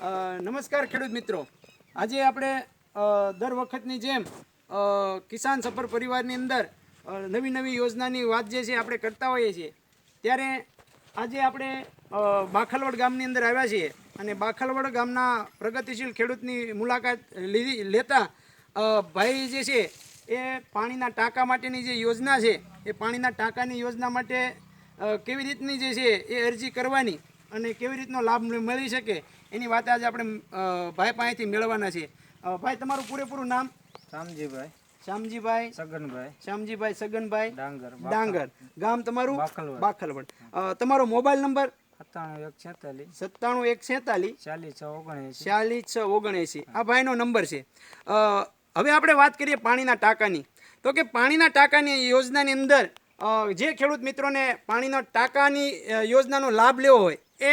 નમસ્કાર ખેડૂત મિત્રો. આજે આપણે દર વખતની જેમ કિસાન સફર પરિવારની અંદર નવી નવી યોજનાની વાત જે છે આપણે કરતા હોઈએ છીએ. ત્યારે આજે આપણે બાખલવડ ગામની અંદર આવ્યા છીએ અને બાખલવડ ગામના પ્રગતિશીલ ખેડૂતની મુલાકાત લીધી, લેતા ભાઈ જે છે એ પાણીના ટાંકા માટેની જે યોજના છે, એ પાણીના ટાંકાની યોજના માટે કેવી રીતની જે છે એ અરજી કરવાની અને કેવી રીતનો લાભ મળી શકે એની વાત આજે આપણે ભાઈ પાસેથી મેળવવાના છે ભાઈ તમારું પૂરેપૂરું નામ? શામજીભાઈ. શ્યામજીભાઈ સગનભાઈ. શ્યામજીભાઈ સગનભાઈ. ડાંગર ડાંગર. ગામ તમારું? બાખલવડ. તમારો મોબાઈલ નંબર? સત્તાણું એક છેતાલીસ. સત્તાણું એક છેતાલીસ. ચાલીસ છ ઓગણએંસી. ચાલીસ છ ઓગણએંસી. આ ભાઈનો નંબર છે. હવે આપણે વાત કરીએ પાણીના ટાંકાની. તો કે પાણીના ટાંકાની યોજનાની અંદર જે ખેડૂત મિત્રોને પાણીના ટાંકાની યોજનાનો લાભ લેવો હોય એ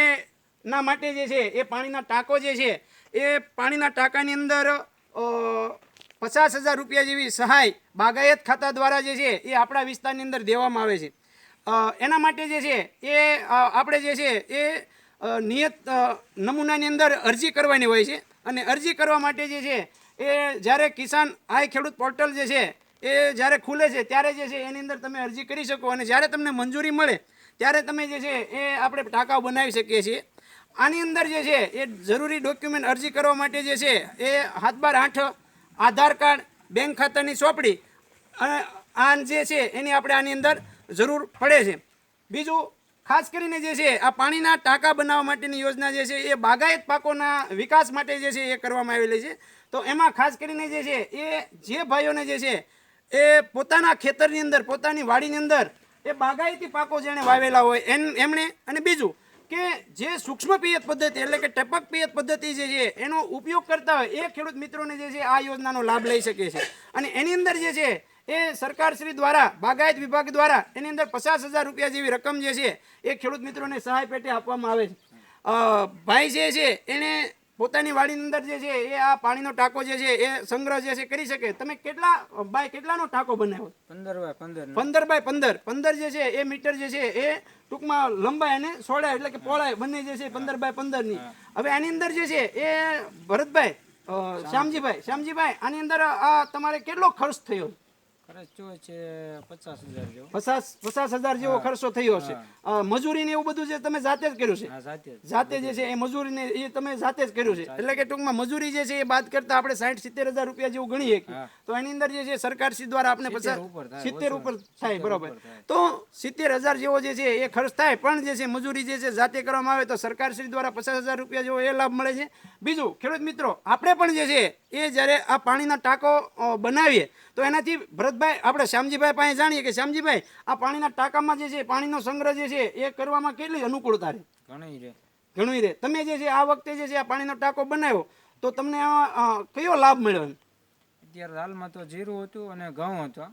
ના માટે જે છે, એ પાણીના ટાંકો જે છે, એ પાણીના ટાંકાની અંદર પચાસ હજાર રૂપિયા જેવી સહાય બાગાયત ખાતા દ્વારા જે છે, એ આપણા વિસ્તારની અંદર દેવામાં આવે છે. એના માટે જે છે, એ આપણે જે છે, એ નિયત નમૂનાની અંદર અરજી કરવાની હોય છે અને અરજી કરવા માટે જે છે, એ જ્યારે કિસાન આય ખેડૂત પોર્ટલ જે છે, એ જ્યારે ખુલે છે, ત્યારે જે છે, એની અંદર તમે અરજી કરી શકો અને જ્યારે તમને મંજૂરી મળે, ત્યારે તમે જે છે, એ આપણે ટાંકાઓ બનાવી શકીએ છીએ. આની અંદર જે છે, એ જરૂરી ડોક્યુમેન્ટ અરજી કરવા માટે જે છે, એ હાથ બાર આઠ, આધાર કાર્ડ, બેંક ખાતાની ચોપડી અને આ જે છે, એની આપણે આની અંદર જરૂર પડે છે. બીજું, ખાસ કરીને જે છે, આ પાણીના ટાંકા બનાવવા માટેની યોજના જે છે, એ બાગાયત પાકોના વિકાસ માટે જે છે, એ કરવામાં આવેલી છે. તો એમાં ખાસ કરીને જે છે, એ જે ભાઈઓને જે છે, એ પોતાના ખેતરની અંદર, પોતાની વાડીની અંદર, એ બાગાયતી પાકો જેણે વાવેલા હોય, એમ, એમણે અને બીજું કે જે સૂક્ષ્મ પિયત પદ્ધતિ એટલે કે ટપક પિયત પદ્ધતિ જે છે, એનો ઉપયોગ કરતા હોય એ ખેડૂત મિત્રોને જે છે, આ યોજનાનો લાભ લઈ શકે છે. અને એની અંદર જે છે, એ સરકારશ્રી દ્વારા, બાગાયત વિભાગ દ્વારા એની અંદર પચાસ હજાર રૂપિયા જેવી રકમ જે છે, એ ખેડૂત મિત્રોને સહાય પેટે આપવામાં આવે છે. ભાઈ જે છે, એને પોતાની વાડીની અંદર જે છે એ આ પાણીનો ટાંકો જે છે એ સંગ્રહ જે છે કરી શકે. તમે કેટલા બાય કેટલાનો ટાંકો બનાવ્યો? પંદર બાય પંદર પંદર બાય પંદર. પંદર જે છે એ મીટર જે છે એ ટૂંકમાં લંબાઈ અને સોળાય એટલે કે પોળાય. બંને જે છે પંદર બાય પંદરની. હવે આની અંદર જે છે એ ભરતભાઈ શ્યામજીભાઈ શ્યામજીભાઈ આની અંદર આ તમારે કેટલો ખર્ચ થયો? પચાસ હજાર જેવો. પચાસ પચાસ હજાર જેવો ખર્ચો થયો છે. મજૂરી ને એવું બધું જે તમે જાતે જ કર્યું છે. જાતે જે. છે એ મજૂરીને એ તમે જાતે જ કર્યું છે. એટલે કે ટૂંકમાં મજૂરી જે છે એ બાદ કરતા આપણે સાઠ સિત્તેર હજાર રૂપિયા જેવું ગણીએ તો એની અંદર જે છે સરકાર શ્રી દ્વારા આપણે પચાસ સિત્તેર ઉપર થાય બરોબર. તો સિત્તેર હજાર જેવો જે છે એ ખર્ચ થાય પણ જે છે મજૂરી જે છે જાતે કરવામાં આવે તો સરકાર શ્રી દ્વારા પચાસ હજાર રૂપિયા જેવો એ લાભ મળે છે. બીજું ખેડૂત મિત્રો આપણે પણ જે છે એ જ્યારે આ પાણીના ટાંકો બનાવીએ તો એનાથી ભરતભાઈ આપણે શ્યામજીભાઈ પાસે જાણીએ કે શ્યામજીભાઈ આ પાણીના ટાંકામાં જે છે પાણીનો સંગ્રહ જે છે એ કરવામાં કેટલી અનુકૂળતા રહે? ઘણી રે ઘણું રે તમે જે છે આ વખતે જે છે આ પાણીનો ટાંકો બનાવ્યો તો તમને આ, કયો લાભ મળ્યો અત્યારે હાલમાં તો જીરું હતું અને ઘઉં હતો.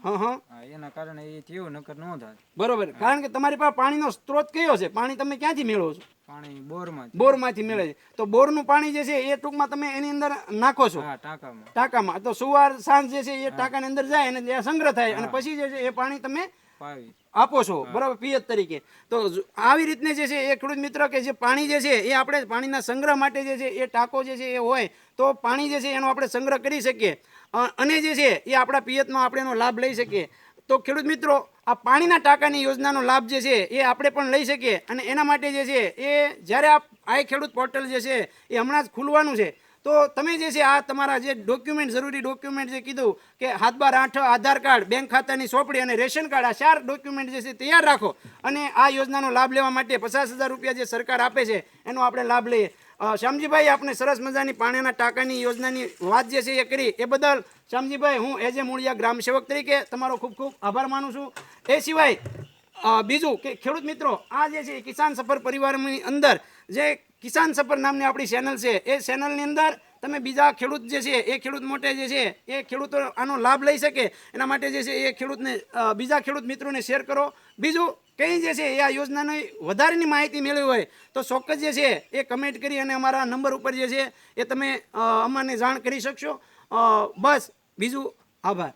એના કારણે એ થયું નકર ન થાય. બરોબર. કારણ કે તમારી પાસે પાણીનો સ્ત્રોત કયો છે? પાણી તમે ક્યાંથી મેળવો છો? પાણી બોરમાં બોરમાંથી મેળવે છે. તો બોરનું પાણી જે છે એ ટૂંકમાં તમે એની અંદર નાખો છો? ટાંકામાં. ટાંકામાં. તો સુવાર સાંજ જે છે એ ટાંકાની અંદર જાય અને ત્યાં સંગ્રહ થાય અને પછી જે છે એ પાણી તમે આપો છો. બરાબર પિયત તરીકે. તો આવી રીતને જે છે એ ખેડૂત મિત્ર કે જે પાણી જે છે એ આપણે પાણીના સંગ્રહ માટે જે છે એ ટાંકો જે છે એ હોય તો પાણી જે છે એનો આપણે સંગ્રહ કરી શકીએ. અને જે છે, એ આપણા પિયતમાં આપણે એનો લાભ લઈ શકીએ. તો ખેડૂત મિત્રો, આ પાણીના ટાંકાની યોજનાનો લાભ જે છે, એ આપણે પણ લઈ શકીએ. અને એના માટે જે છે, એ જ્યારે આ ખેડૂત પોર્ટલ જે છે, એ હમણાં જ ખુલવાનું છે. તો તમે જે છે, આ તમારા જે ડોક્યુમેન્ટ, જરૂરી ડોક્યુમેન્ટ જે કીધું કે હાથબાર આઠ, આધાર કાર્ડ, બેંક ખાતાની ચોપડી અને રેશન કાર્ડ, આ ચાર ડોક્યુમેન્ટ જે છે, તૈયાર રાખો. અને આ યોજનાનો લાભ લેવા માટે પચાસ હજાર રૂપિયા જે સરકાર આપે છે, એનો આપણે લાભ લઈએ. શ્યામજીભાઈ આપણે સરસ મજાની પાણીના ટાંકાની યોજનાની વાત જે છે એ કરી. એ બદલ શ્યામજીભાઈ, હું એજ એ મૂળિયા ગ્રામ સેવક તરીકે તમારો ખૂબ ખૂબ આભાર માનું છું. એ સિવાય બીજું કે ખેડૂત મિત્રો, આ જે છે કિસાન સફર પરિવારની અંદર જે કિસાન સફર નામની આપણી ચેનલ છે, એ ચેનલની અંદર તમે બીજા ખેડૂત જે છે, એ ખેડૂત મોટે જે છે, એ ખેડૂતો આનો લાભ લઈ શકે. એના માટે જે છે એ ખેડૂતને બીજા ખેડૂત મિત્રોને શેર કરો. બીજું કંઈ જે છે એ આ યોજનાની વધારેની માહિતી મેળવી હોય તો ચોક્કસ જે છે એ કમેન્ટ કરી અને અમારા નંબર ઉપર જે છે એ તમે અમને જાણ કરી શકશો. બસ, બીજું આભાર.